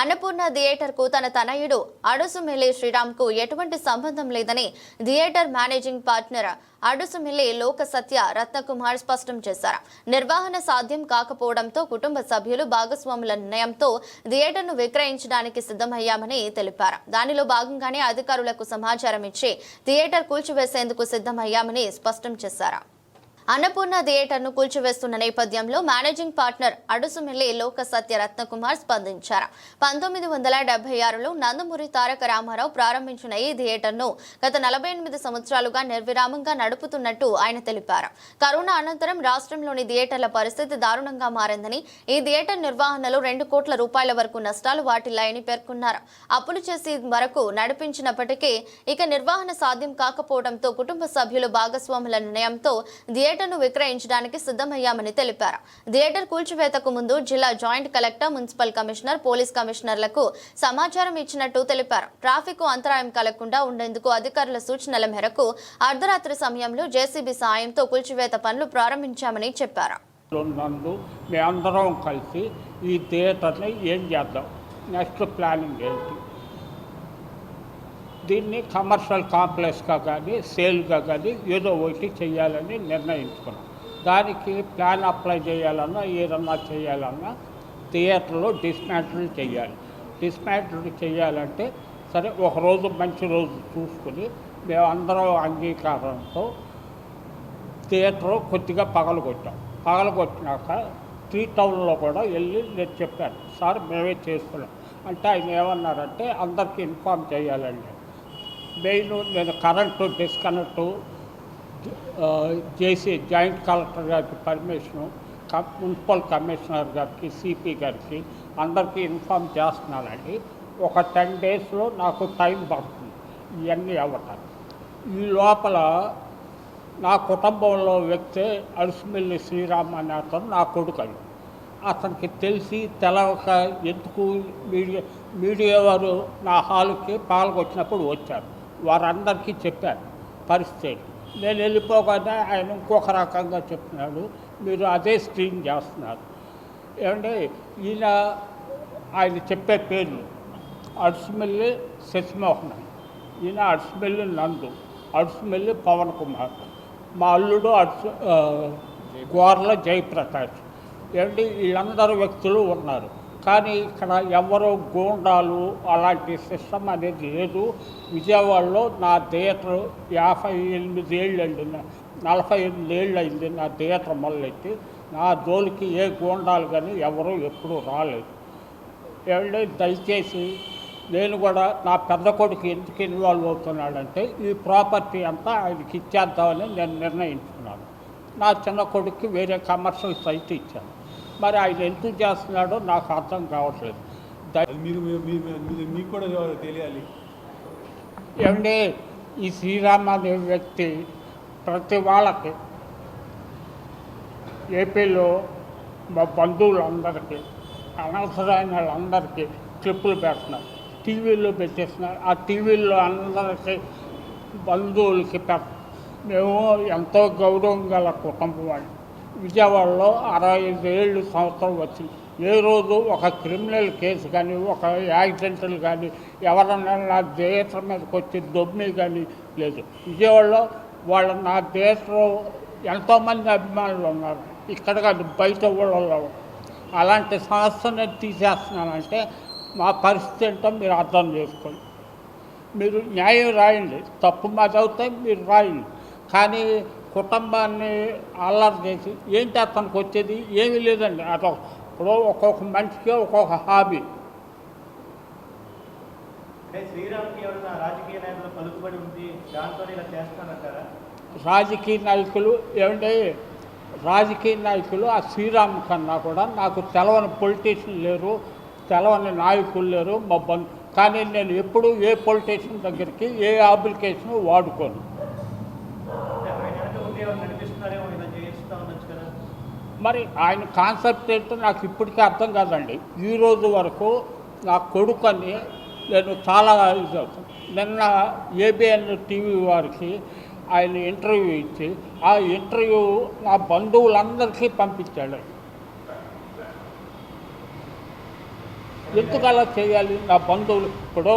అన్నపూర్ణ థియేటర్కు తన తనయుడు అడుసుమిల్లి శ్రీరామ్కు ఎటువంటి సంబంధం లేదని థియేటర్ మేనేజింగ్ పార్ట్నర్ అడుసుమిల్లి లోక సత్య రత్నకుమార్ స్పష్టం చేశారు. నిర్వహణ సాధ్యం కాకపోవడంతో కుటుంబ సభ్యులు భాగస్వాముల నిర్ణయంతో థియేటర్ను విక్రయించడానికి సిద్ధమయ్యామని తెలిపారు. దానిలో భాగంగానే అధికారులకు సమాచారం ఇచ్చి థియేటర్ కూల్చివేసేందుకు సిద్ధమయ్యామని స్పష్టం చేశారు. అన్నపూర్ణ థియేటర్ను కూల్చివేస్తున్న నేపథ్యంలో మేనేజింగ్ పార్ట్నర్ అడుసుమిల్లి లోక సత్య రత్నకుమార్ స్పందించారు. పంతొమ్మిది వందల డెబ్బై ఆరులో నందమూరి తారక రామారావు ప్రారంభించిన ఈ థియేటర్ను గత నలభై ఎనిమిది సంవత్సరాలుగా నిర్విరామంగా నడుపుతున్నట్టు ఆయన తెలిపారు. కరోనా అనంతరం రాష్ట్రంలోని థియేటర్ల పరిస్థితి దారుణంగా మారిందని ఈ థియేటర్ నిర్వహణలో రెండు కోట్ల రూపాయల వరకు నష్టాలు వాటిల్లాయని పేర్కొన్నారు. అప్పులు చేసి వరకు నడిపించినప్పటికీ ఇక నిర్వహణ సాధ్యం కాకపోవడంతో కుటుంబ సభ్యులు భాగస్వాముల నిర్ణయంతో థియేటర్ థియేటర్ను విక్రయించడానికి సిద్ధమయ్యామని తెలిపారు. థియేటర్ కూల్చివేతకు ముందు జిల్లా joint collector municipal commissioner police కమిషనర్లకు సమాచారం ఇచ్చినట్టు తెలిపారు. ట్రాఫిక్ అంతరాయం కలగకుండా ఉండేందుకు అధికారుల సూచనల మేరకు అర్ధరాత్రి సమయంలో జేసీబీ సాయంతో కూల్చివేత పనులు ప్రారంభించామని చెప్పారు. మేమందరం కలిసి ఈ థియేటర్ని ఏం చేద్దాం? నెక్స్ట్ ప్లానింగ్ ఏంటి? దీన్ని కమర్షియల్ కాంప్లెక్స్గా కానీ సేల్గా కానీ ఏదో ఒకటి చేయాలని నిర్ణయించుకున్నాం. దానికి ప్లాన్ అప్లై చేయాలన్నా ఏదన్నా చేయాలన్నా థియేటర్లో డిస్మాంటిల్ చేయాలి. డిస్మాంటిల్ చేయాలంటే సరే ఒక రోజు మంచి రోజు చూసుకుని మేమందరం అంగీకారంతో థియేటర్ కొద్దిగా పగలగొట్టాం. పగలగొట్టినాక త్రీ టౌన్లో కూడా వెళ్ళి నేను చెప్పాను సార్ మేమే చేసుకున్నాం అంటే ఆయన ఏమన్నారంటే అందరికీ ఇన్ఫామ్ చేయాలండి. మెయిన్ నేను కరెంటు డిస్కనెక్ట్ చేసి జాయింట్ కలెక్టర్ గారికి పర్మిషను క- మున్సిపల్ కమిషనర్ గారికి సిపి గారికి అందరికీ ఇన్ఫామ్ చేస్తున్నానండి. ఒక టెన్ డేస్లో నాకు టైం పడుతుంది. ఇవన్నీ అవ్వటానికి. ఈ లోపల నా కుటుంబంలో వ్యక్తి అడుసుమిల్లి శ్రీరామ్ అనే అతను నా కొడుకలు అతనికి తెలిసి తెలవక ఎందుకు మీడియా మీడియా వారు నా హాలుకి పాల్గొచ్చినప్పుడు వచ్చారు. వారందరికీ చెప్పాను. పరిస్థితి. నేను వెళ్ళిపోగానే ఆయన ఇంకొక రకంగా చెప్తున్నాడు మీరు అదే స్క్రీన్ చేస్తున్నారు. ఏమంటే ఈయన ఆయన చెప్పే పేర్లు. అడుసుమిల్లి శశిమోహన్ ఈయన అడుసుమిల్లి నందు. అడుసుమిల్లి పవన్ కుమార్. మా అల్లుడు అడుసు గోర్ల జయప్రకాష్. ఏమంటే వీళ్ళందరూ వ్యక్తులు ఉన్నారు. కానీ ఇక్కడ ఎవరో గూండాలు అలాంటి సిస్టమ్ అనేది లేదు. విజయవాడలో నా థియేటర్ యాభై ఎనిమిది ఏళ్ళు అయింది నలభై ఎనిమిది ఏళ్ళు అయింది నా థియేటర్ మొదలెట్టి. నా జోలికి ఏ గూండాలు కానీ ఎవరూ ఎప్పుడూ రాలేదు. ఏమంటే దయచేసి నేను కూడా నా పెద్ద కొడుకు ఎందుకు ఇన్వాల్వ్ అవుతున్నాడంటే ఈ ప్రాపర్టీ అంతా ఆయనకి ఇచ్చేద్దామని నేను నిర్ణయించుకున్నాను. నా చిన్న కొడుక్కి వేరే కమర్షియల్ సైట్ ఇచ్చాను. మరి ఆయన ఎందుకు చేస్తున్నాడో నాకు అర్థం కావట్లేదు. మీరు మీకు కూడా తెలియాలి? ఏమంటే ఈ శ్రీరామ్ అనే వ్యక్తి ప్రతి వాళ్ళకి ఏపీలో మా బంధువులందరికీ అనవసరమైన వాళ్ళందరికీ క్లిప్పులు పెడుతున్నారు. టీవీలో పెట్టేస్తున్నారు. ఆ టీవీల్లో అందరికీ బంధువులకి పె మేము ఎంతో గౌరవం గల కుటుంబం అని విజయవాడలో అరవై ఐదు ఏళ్ళు సంవత్సరం వచ్చింది. ఏ రోజు ఒక క్రిమినల్ కేసు కానీ ఒక యాక్సిడెంటల్ కానీ ఎవరన్నా నా దేశం మీదకి వచ్చి దొమ్మి కానీ లేదు. విజయవాడలో వాళ్ళ నా దేశంలో ఎంతోమంది అభిమానులు ఉన్నారు. ఇక్కడ కాదు బయట ఊళ్ళలో అలాంటి సంస్థను తీసేస్తున్నానంటే మా పరిస్థితి ఏంటో మీరు అర్థం చేసుకోండి. మీరు న్యాయం రాయండి. తప్పు మాది అవుతాయి మీరు రాయండి. కానీ కుటుంబాన్ని అల్లరి చేసి ఏంటి అతనికి వచ్చేది? ఏమీ లేదండి. అదొక ఇప్పుడు ఒక్కొక్క మనిషికి ఒక్కొక్క హాబీ. రాజకీయ నాయకులు ఏమంటే రాజకీయ నాయకులు ఆ శ్రీరామ్ కన్నా కూడా నాకు తెలవని పొలిటీషియన్ లేరు తెలవని నాయకులు లేరు మా బంధు. కానీ నేను ఎప్పుడు ఏ పొలిటీషియన్ దగ్గరికి ఏ అప్లికేషన్ వాడుకోను అంటే ఆయన వెనక ఉండి ఎవరు నడిపిస్తున్నారేమో ఇలా చేయిస్తా ఉండొచ్చు కదా మరి ఆయన కాన్సెప్ట్ ఏంటో నాకు ఇప్పటికీ అర్థం కాదండి. ఈ రోజు వరకు నా కొడుకని నేను చాలా ఇది అవుతాను. నిన్న ఏబిఎన్ టీవీ వారికి ఆయన ఇంటర్వ్యూ ఇచ్చి ఆ ఇంటర్వ్యూ నా బంధువులందరికీ పంపించాడు. ఎందుకు అలా చేయాలి? నా బంధువులు ఇప్పుడు